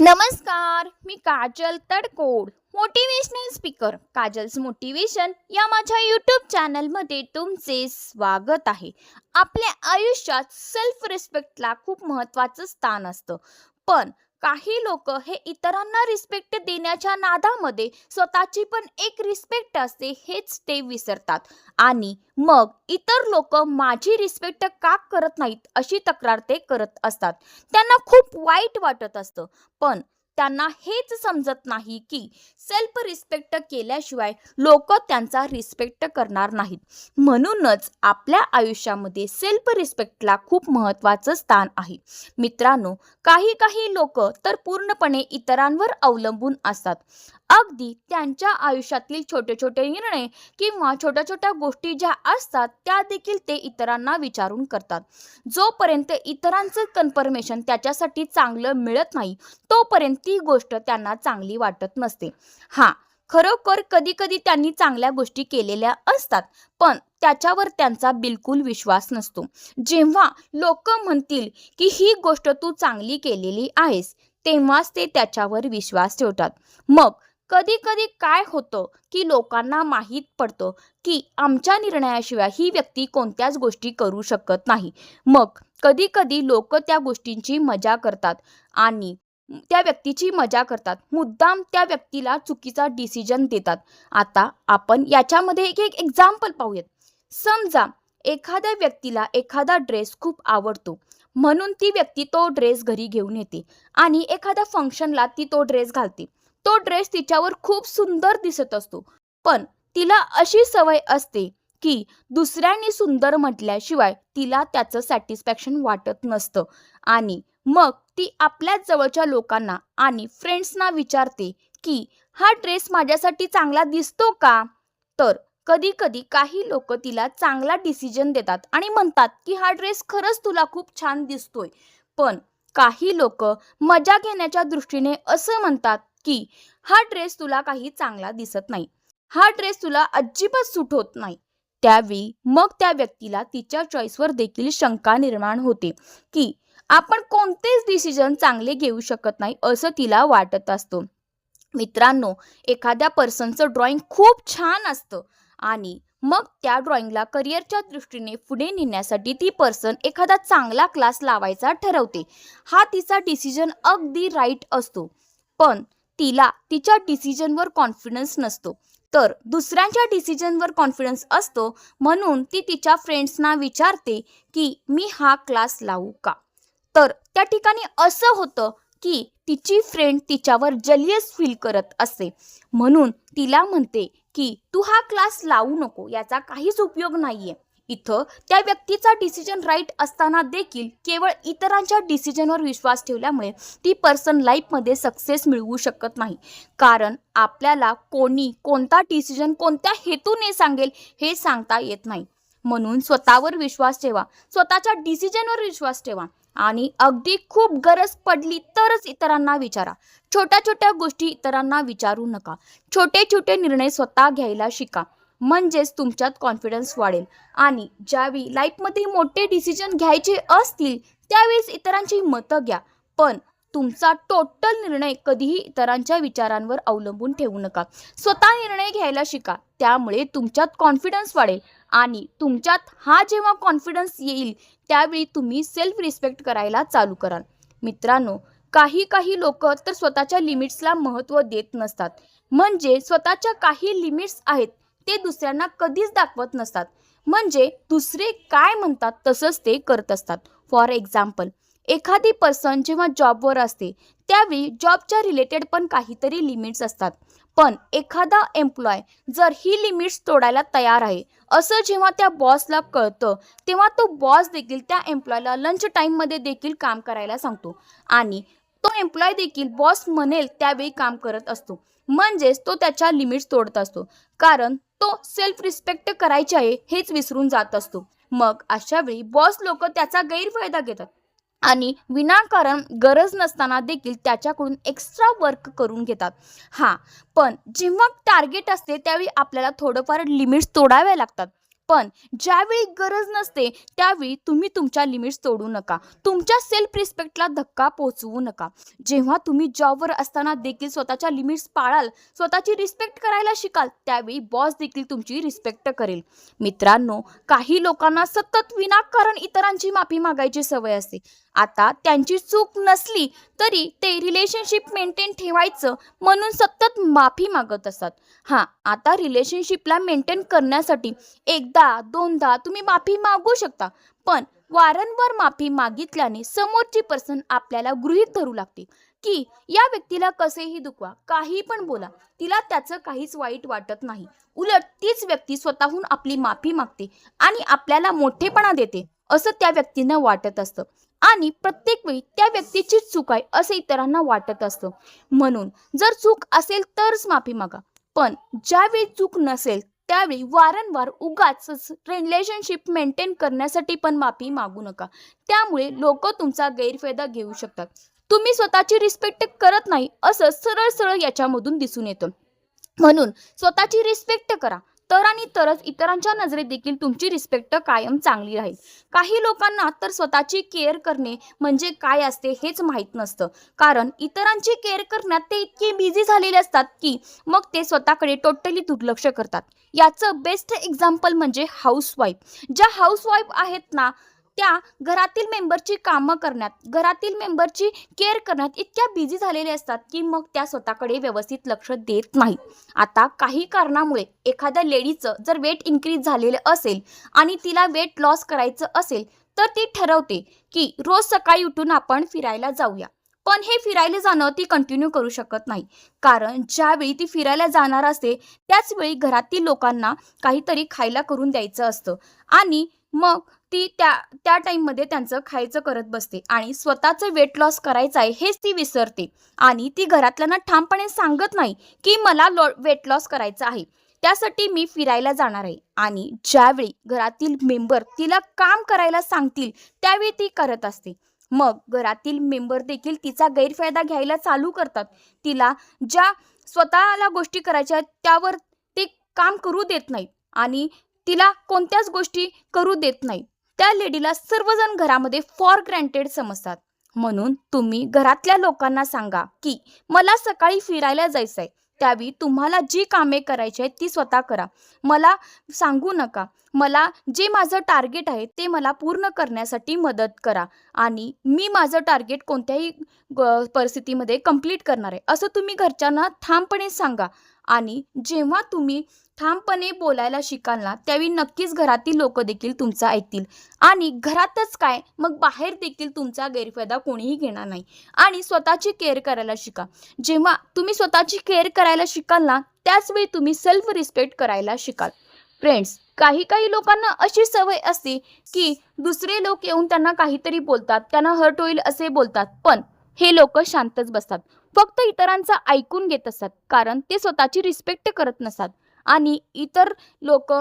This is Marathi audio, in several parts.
नमस्कार मी Kajal Tadkod motivational speaker Kajal's motivation या माझ्या यूट्यूब चॅनलमध्ये तुमचे स्वागत आहे. आपल्या आयुष्यात सेल्फ रिस्पेक्टला खूप महत्त्वाचं स्थान असतं. पण काही लोक हे इतरांना रिस्पेक्ट देण्याच्या नादामध्ये स्वतःची पण एक रिस्पेक्ट असते हेच ते विसरतात. आणि मग इतर लोक माझी रिस्पेक्ट का करत नाहीत अशी तक्रार ते करत असतात. त्यांना खूप वाईट वाटत असतं. पण त्यांना हेच समजत नाही की सेल्फ रिस्पेक्ट केल्याशिवाय लोक त्यांचा रिस्पेक्ट करणार नाहीत. म्हणूनच आपल्या आयुष्यामध्ये सेल्फ रिस्पेक्टला खूप महत्त्वाचं स्थान आहे. मित्रांनो काही काही लोक तर पूर्णपणे इतरांवर अवलंबून असतात. अगदी त्यांच्या आयुष्यातील छोटे छोटे निर्णय किंवा छोट्या छोट्या गोष्टी ज्या असतात त्या देखील ते इतरांना विचारून करतात. जोपर्यंत इतरांचं कन्फर्मेशन त्याच्यासाठी चांगलं मिळत नाही तोपर्यंत ती गोष्ट त्यांना चांगली वाटत नसते. हा खरोखर कधी कधी त्यांनी चांगल्या गोष्टी केलेल्या असतात पण त्याच्यावर त्यांचा बिलकुल विश्वास नसतो. जेव्हा लोक म्हणतील की ही गोष्ट तू चांगली केलेली आहेस तेव्हाच ते त्याच्यावर विश्वास ठेवतात. मग कधी कधी काय होतं की लोकांना माहीत पडतं की आमच्या निर्णयाशिवाय ही व्यक्ती कोणत्याच गोष्टी करू शकत नाही. मग कधी कधी लोक त्या गोष्टींची मजा करतात आणि त्या व्यक्तीची मजा करतात. मुद्दाम त्या व्यक्तीला चुकीचा डिसिजन देतात. आता आपण याच्यामध्ये एक एक एक्झाम्पल पाहूयात. समजा एखाद्या व्यक्तीला एखादा ड्रेस खूप आवडतो. म्हणून ती व्यक्ती तो ड्रेस घरी घेऊन येते आणि एखाद्या फंक्शनला ती तो ड्रेस घालते. तो ड्रेस तिच्यावर खूप सुंदर दिसत असतो. पण तिला अशी सवय असते की दुसऱ्यांनी सुंदर म्हटल्याशिवाय तिला त्याचं सॅटिस्फॅक्शन वाटत नसतं. आणि मग ती आपल्याच जवळच्या लोकांना आणि फ्रेंड्सना विचारते की हा ड्रेस माझ्यासाठी चांगला दिसतो का? तर कधी कधी काही लोक तिला चांगला डिसिजन देतात आणि म्हणतात की हा ड्रेस खरंच तुला खूप छान दिसतोय. पण काही लोक मजा घेण्याच्या दृष्टीने असं म्हणतात की हा ड्रेस तुला काही चांगला दिसत नाही. हा ड्रेस तुला अजिबात सूट होत नाही. त्यावेळी मग त्या व्यक्तीला तिच्या चॉईसवर देखील शंका निर्माण होते की आपण कोणतेच डिसिजन चांगले घेऊ शकत नाही असं तिला वाटत असतो. मित्रांनो एखाद्या पर्सनचं ड्रॉइंग खूप छान असतं आणि मग त्या ड्रॉइंगला करिअरच्या दृष्टीने पुढे नेण्यासाठी ती पर्सन एखादा चांगला क्लास लावायचा ठरवते. हा तिचा डिसिजन अगदी राईट असतो. पण तिला तिच्या डिसिजनवर कॉन्फिडन्स नसतो. तर दुसऱ्यांच्या डिसिजनवर कॉन्फिडन्स असतो म्हणून ती तिच्या फ्रेंड्सना विचारते की मी हा क्लास लावू का? तर त्या ठिकाणी असं होतं की तिची फ्रेंड तिच्यावर जलियस फील करत असे. म्हणून तिला म्हणते की तू हा क्लास लावू नको याचा काहीच उपयोग नाहीये. इथं त्या व्यक्तीचा डिसिजन राईट असताना देखील केवळ इतरांच्या डिसिजनवर विश्वास ठेवल्यामुळे ती पर्सन लाईफमध्ये सक्सेस मिळवू शकत नाही. कारण आपल्याला कोणी कोणता डिसिजन कोणत्या हेतूने सांगेल हे सांगता येत नाही. म्हणून स्वतःवर विश्वास ठेवा. स्वतःच्या डिसिजनवर विश्वास ठेवा. आणि अगदी खूप गरज पडली तरच इतरांना विचारा. छोट्या छोट्या गोष्टी इतरांना विचारू नका. छोटे छोटे निर्णय स्वतः घ्यायला शिका. म्हणजेच तुमच्यात कॉन्फिडन्स वाढेल. आणि ज्यावेळी लाईफमध्ये मोठे डिसिजन घ्यायचे असतील त्यावेळेस इतरांची मतं घ्या. पण तुमचा टोटल निर्णय कधीही इतरांच्या विचारांवर अवलंबून ठेवू नका. स्वतः निर्णय घ्यायला शिका. त्यामुळे तुमच्यात कॉन्फिडन्स वाढेल. आणि तुमच्यात हा जेव्हा कॉन्फिडन्स येईल त्यावेळी तुम्ही सेल्फ रिस्पेक्ट करायला चालू कराल. मित्रांनो काही काही लोक तर स्वतःच्या लिमिट्सला महत्त्व देत नसतात. म्हणजे स्वतःच्या काही लिमिट्स आहेत ते दुसऱ्यांना कधीच दाखवत नसतात. म्हणजे दुसरे काय म्हणतात तसंच ते करत असतात. फॉर एक्झाम्पल एखादी पर्सन जेव्हा जॉबवर असते त्यावेळी जॉबच्या रिलेटेड पण काहीतरी लिमिट्स असतात. पण एखादा एम्प्लॉय जर ही लिमिट्स तोडायला तयार आहे असं जेव्हा त्या बॉसला कळतं तेव्हा तो बॉस देखील त्या एम्प्लॉयला लंच टाईममध्ये देखील काम करायला सांगतो. आणि तो एम्प्लॉय देखील बॉस म्हणेल त्यावेळी काम करत असतो. म्हणजेच तो त्याच्या लिमिट्स तोडत असतो. कारण तो सेल्फ रिस्पेक्ट करायचे आहे हेच विसरून जात असतो. मग अशा वेळी बॉस लोक त्याचा गैरफायदा घेतात. आणि विनाकारण गरज नसताना देखील त्याच्याकडून एक्स्ट्रा वर्क करून घेतात. हां पण जेव्हा टार्गेट असते त्यावेळी आपल्याला थोडंफार लिमिट्स तोडाव्या लागतात. पण ज्यावेळी गरज नसते त्यावेळी तुम्ही तुमच्या लिमिट्स तोडू नका. तुमच्या सेल्फ रिस्पेक्टला धक्का पोहोचवू नका. जेव्हा तुम्ही जॉबवर असताना देखील स्वतःच्या लिमिट्स पाळाल स्वतःची रिस्पेक्ट करायला शिकाल त्यावेळी बॉस देखील तुमची रिस्पेक्ट करेल. मित्रांनो काही लोकांना सतत विनाकारण इतरांची माफी मागायची सवय असते. आता त्यांची चूक नसली तरी ते रिलेशनशिप मेंटेन ठेवायचं म्हणून सतत माफी मागत असतात. हां आता रिलेशनशिपला मेंटेन करण्यासाठी एकदा दोनदा तुम्ही माफी मागू शकता. पण वारंवार माफी मागितल्याने समोरची पर्सन आपल्याला गृहीत धरू लागते की या व्यक्तीला कसेही दुखवा काही पण बोला तिला त्याचं काहीच वाईट वाटत नाही. उलट तीच व्यक्ती स्वतःहून आपली माफी मागते आणि आपल्याला मोठेपणा देते असं त्या व्यक्तीनं वाटत असतं. आणि प्रत्येक वेळी त्या व्यक्तीची चूक आहे असं इतरांना वाटत असतं. म्हणून जर चूक असेल तरच माफी मागा. पण ज्यावेळी चूक नसेल त्यावेळी वारंवार उगाच रिलेशनशिप मेंटेन करण्यासाठी पण माफी मागू नका. त्यामुळे लोक तुमचा गैरफायदा घेऊ शकतात. तुम्ही स्वतःची रिस्पेक्ट करत नाही असं सरळ सरळ याच्यामधून दिसून येतं. म्हणून स्वतःची रिस्पेक्ट करा. तर आणि तरच इतरांच्या नजरेत देखील तुमची रिस्पेक्ट कायम चांगली राहील. काही लोकांना तर स्वतःची केअर करणे म्हणजे काय असते हेच माहीत नसतं. कारण इतरांची केअर करण्यात ते इतके बिझी झालेले असतात की मग ते स्वतःकडे टोटली दुर्लक्ष करतात. याचं बेस्ट एक्झाम्पल म्हणजे हाऊसवाईफ ज्या हाऊसवाईफ आहेत ना त्या घरातील मेंबरची कामं करण्यात घरातील मेंबरची केअर करण्यात इतक्या बिझी झालेल्या असतात की मग त्या स्वतःकडे व्यवस्थित लक्ष देत नाही. आता काही कारणामुळे एखाद्या लेडीचं जर वेट इन्क्रीज झालेलं असेल आणि तिला वेट लॉस करायचं असेल तर ती ठरवते की रोज सकाळी उठून आपण फिरायला जाऊया. पण हे फिरायला जाणं ती कंटिन्यू करू शकत नाही. कारण ज्यावेळी ती फिरायला जाणार असते त्याचवेळी घरातील लोकांना काहीतरी खायला करून द्यायचं असतं. आणि मग ती त्या त्या टाईममध्ये त्यांचं खायचं करत बसते आणि स्वतःचं वेट लॉस करायचं आहे हेच ती विसरते. आणि ती घरातल्यांना ठामपणे सांगत नाही की मला लॉ वेट लॉस करायचं आहे. त्यासाठी मी फिरायला जाणार आहे. आणि ज्यावेळी घरातील मेंबर तिला काम करायला सांगतील त्यावेळी ती करत असते. मग घरातील मेंबर देखील तिचा गैरफायदा घ्यायला चालू करतात. तिला ज्या स्वतःला गोष्टी करायच्या त्यावर ते काम करू देत नाहीत आणि तिला कोणत्याच गोष्टी करू देत नाही. त्या लेडीला सर्वजण घरामध्ये फॉर ग्रँटेड समजतात. म्हणून तुम्ही घरातल्या लोकांना सांगा की मला सकाळी फिरायला जायचं आहे त्यावेळी तुम्हाला जी कामे करायची आहेत ती स्वतः करा. मला सांगू नका. मला जे माझं टार्गेट आहे ते मला पूर्ण करण्यासाठी मदत करा. आणि मी माझं टार्गेट कोणत्याही ग- परिस्थितीमध्ये कंप्लीट करणार आहे. असं तुम्ही घरच्यांना ठामपणे सांगा. आणि जेव्हा तुम्ही ठामपणे बोलायला शिकाल ना त्यावेळी नक्कीच घरातील लोक देखील तुमचं ऐकतील. आणि घरातच काय मग बाहेर देखील तुमचा गैरफायदा कोणीही घेणार नाही. आणि स्वतःची केअर करायला शिका. जेव्हा तुम्ही स्वतःची केअर करायला शिकाल ना त्याचवेळी तुम्ही सेल्फ रिस्पेक्ट करायला शिकाल. फ्रेंड्स काही काही लोकांना अशी सवय असते की दुसरे लोक येऊन त्यांना काहीतरी बोलतात त्यांना हर्ट होईल असे बोलतात पण हे लोक शांतच बसतात. फक्त इतरांचं ऐकून घेत असतात कारण ते स्वतःची रिस्पेक्ट करत नसतात. आणि इतर लोक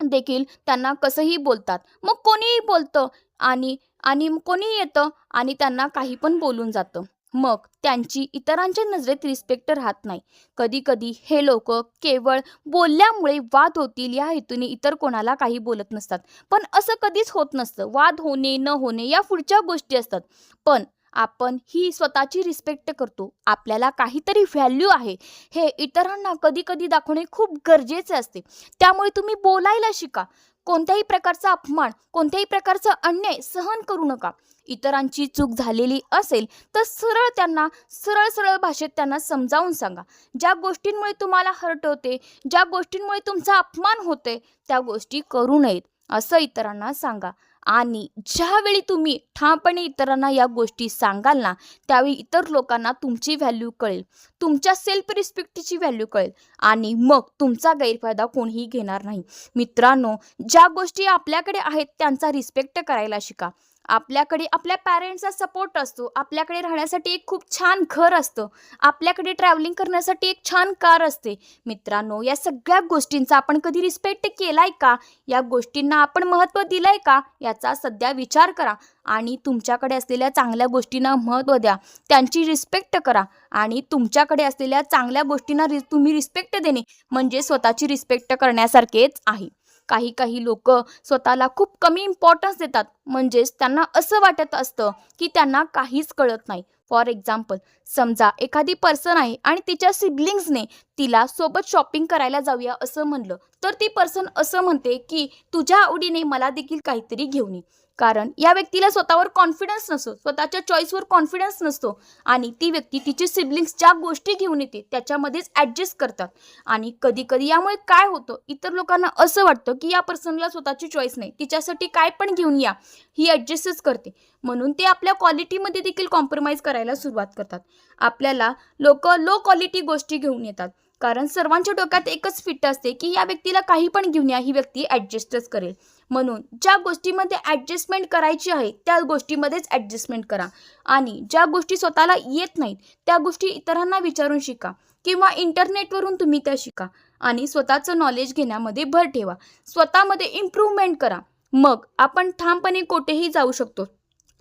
देखील त्यांना कसंही बोलतात. मग कोणीही बोलतं आणि आणि कोणीही येतं आणि त्यांना काही पण बोलून जातं. मग त्यांची इतरांच्या नजरेत रिस्पेक्ट राहत नाही. कधी कधी हे लोक केवळ बोलल्यामुळे वाद होतील या हेतूने इतर कोणाला काही बोलत नसतात. पण असं कधीच होत नसतं. वाद होणे न होणे या पुढच्या गोष्टी असतात. पण आपण ही स्वतःची रिस्पेक्ट करतो. आपल्याला काहीतरी व्हॅल्यू आहे. हे इतरांना कधी कधी दाखवणे खूप गरजेचे असते. त्यामुळे तुम्ही बोलायला शिका. कोणत्याही प्रकारचा अपमान कोणत्याही प्रकारचा अन्याय सहन करू नका. इतरांची चूक झालेली असेल तर सरळ त्यांना सरळ सरळ भाषेत त्यांना समजावून सांगा. ज्या गोष्टींमुळे तुम्हाला हर्ट होते ज्या गोष्टींमुळे तुमचा अपमान होते त्या गोष्टी करू नयेत असं इतरांना सांगा. आणि ज्यावेळी तुम्ही ठामपणे इतरांना या गोष्टी सांगाल ना त्यावेळी इतर लोकांना तुमची व्हॅल्यू कळेल. तुमच्या सेल्फ रिस्पेक्टची व्हॅल्यू कळेल. आणि मग तुमचा गैरफायदा कोणीही घेणार नाही. मित्रांनो ज्या गोष्टी आपल्याकडे आहेत त्यांचा रिस्पेक्ट करायला शिका. आपल्याकडे आपल्या पॅरेंट्सचा सपोर्ट असतो. आपल्याकडे राहण्यासाठी एक खूप छान घर असतं. आपल्याकडे ट्रॅव्हलिंग करण्यासाठी एक छान कार असते. मित्रांनो या सगळ्या गोष्टींचा आपण कधी रिस्पेक्ट केलाय का? या गोष्टींना आपण महत्त्व दिलंय का? याचा सध्या विचार करा आणि तुमच्याकडे असलेल्या चांगल्या गोष्टींना महत्त्व द्या. त्यांची रिस्पेक्ट करा आणि तुमच्याकडे असलेल्या चांगल्या गोष्टींना रि तुम्ही रिस्पेक्ट देणे म्हणजे स्वतःची रिस्पेक्ट करण्यासारखेच आहे. काही काही लोक स्वतःला खूप कमी इम्पॉर्टन्स देतात. म्हणजेच त्यांना असं वाटत असतं की त्यांना काहीच कळत नाही. फॉर एक्झाम्पल समजा एखादी पर्सन आहे आणि तिच्या सिबलिंग्सने तिला सोबत शॉपिंग करायला जाऊया असं म्हणलं तर ती पर्सन असं म्हणते की तुझ्या आवडीने मला देखील काहीतरी घेऊन ये. कारण या व्यक्तीला स्वतःवर कॉन्फिडन्स नसतो. स्वतःच्या चॉईसवर कॉन्फिडन्स नसतो. आणि ती व्यक्ती तिची सिबलिंग्स ज्या गोष्टी घेऊन येते त्याच्यामध्येच ॲडजस्ट करतात. आणि कधी कधी यामुळे काय होतं इतर लोकांना असं वाटतं की या पर्सनला स्वतःची चॉईस नाही. तिच्यासाठी काय पण घेऊन या ही ॲडजस्टच करते. म्हणून ते आपल्या क्वालिटीमध्ये देखील कॉम्प्रोमाइज करायला सुरुवात करतात. आपल्याला लोक लो क्वालिटी गोष्टी घेऊन येतात. कारण सर्वांच्या डोक्यात एकच फिट असते की या व्यक्तीला काही पण घेऊन या ही व्यक्ती ॲडजस्टच करेल. म्हणून ज्या गोष्टीमध्ये ॲडजस्टमेंट करायची आहे त्या गोष्टीमध्येच ॲडजस्टमेंट करा. आणि ज्या गोष्टी स्वतःला येत नाहीत त्या गोष्टी इतरांना विचारून शिका किंवा इंटरनेटवरून तुम्ही त्या शिका. आणि स्वतःचं नॉलेज घेण्यामध्ये भर ठेवा. स्वतःमध्ये इम्प्रूव्हमेंट करा. मग आपण ठामपणे कोठेही जाऊ शकतो.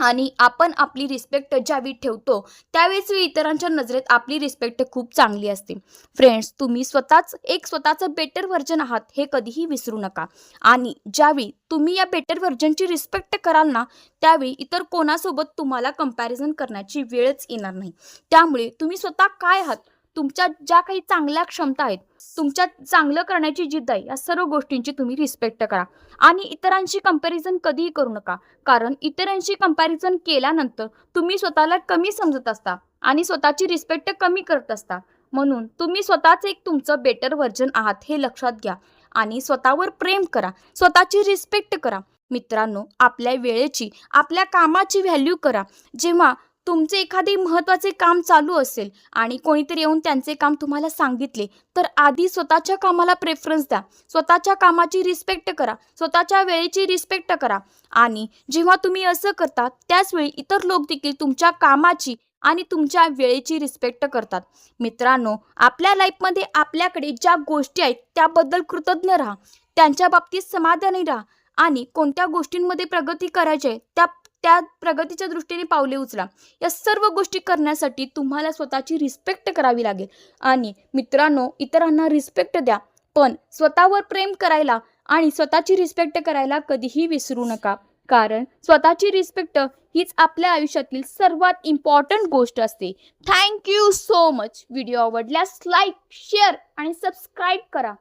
आणि आपण आपली रिस्पेक्ट ज्यावेळी ठेवतो त्यावेळेस इतरांच्या नजरेत आपली रिस्पेक्ट खूप चांगली असते. फ्रेंड्स तुम्ही स्वतःच एक स्वतःचं बेटर व्हर्जन आहात हे कधीही विसरू नका. आणि ज्यावेळी तुम्ही या बेटर व्हर्जनची रिस्पेक्ट कराल ना त्यावेळी इतर कोणासोबत तुम्हाला कंपॅरिझन करण्याची वेळच येणार नाही. त्यामुळे तुम्ही स्वतः काय आहात? तुमच्या ज्या काही चांगल्या क्षमता आहेत तुमच्या चांगलं करण्याची जिद्द आहे या सर्व गोष्टींची तुम्ही रिस्पेक्ट करा. आणि इतरांशी कंपॅरिझन कधीही करू नका. कारण इतरांशी कंपॅरिझन केल्यानंतर तुम्ही स्वतःला कमी समजत असता आणि स्वतःची रिस्पेक्ट कमी करत असता. म्हणून तुम्ही स्वतःच एक तुमचं बेटर व्हर्जन आहात हे लक्षात घ्या. आणि स्वतःवर प्रेम करा. स्वतःची रिस्पेक्ट करा. मित्रांनो आपल्या वेळेची आपल्या कामाची व्हॅल्यू करा. जेव्हा तुमचे एखादे महत्त्वाचे काम चालू असेल आणि कोणीतरी येऊन त्यांचे काम तुम्हाला सांगितले तर आधी स्वतःच्या कामाला प्रेफरन्स द्या. स्वतःच्या कामाची रिस्पेक्ट करा. स्वतःच्या वेळेची रिस्पेक्ट करा. आणि जेव्हा तुम्ही असं करता त्याचवेळी इतर लोक देखील तुमच्या कामाची आणि तुमच्या वेळेची रिस्पेक्ट करतात. मित्रांनो आपल्या लाईफमध्ये आपल्याकडे ज्या गोष्टी आहेत त्याबद्दल कृतज्ञ राहा. त्यांच्या बाबतीत समाधानी राहा. आणि कोणत्या गोष्टींमध्ये प्रगती करायची आहे त्या त्या प्रगतीच्या दृष्टीने पावले उचला. या सर्व गोष्टी करण्यासाठी तुम्हाला स्वतःची रिस्पेक्ट करावी लागेल. आणि मित्रांनो इतरांना रिस्पेक्ट द्या पण स्वतःवर प्रेम करायला आणि स्वतःची रिस्पेक्ट करायला कधीही विसरू नका. कारण स्वतःची रिस्पेक्ट हीच आपल्या आयुष्यातील सर्वात इम्पॉर्टंट गोष्ट असते. Thank you so much video आवडल्यास लाईक शेअर आणि सबस्क्राईब करा.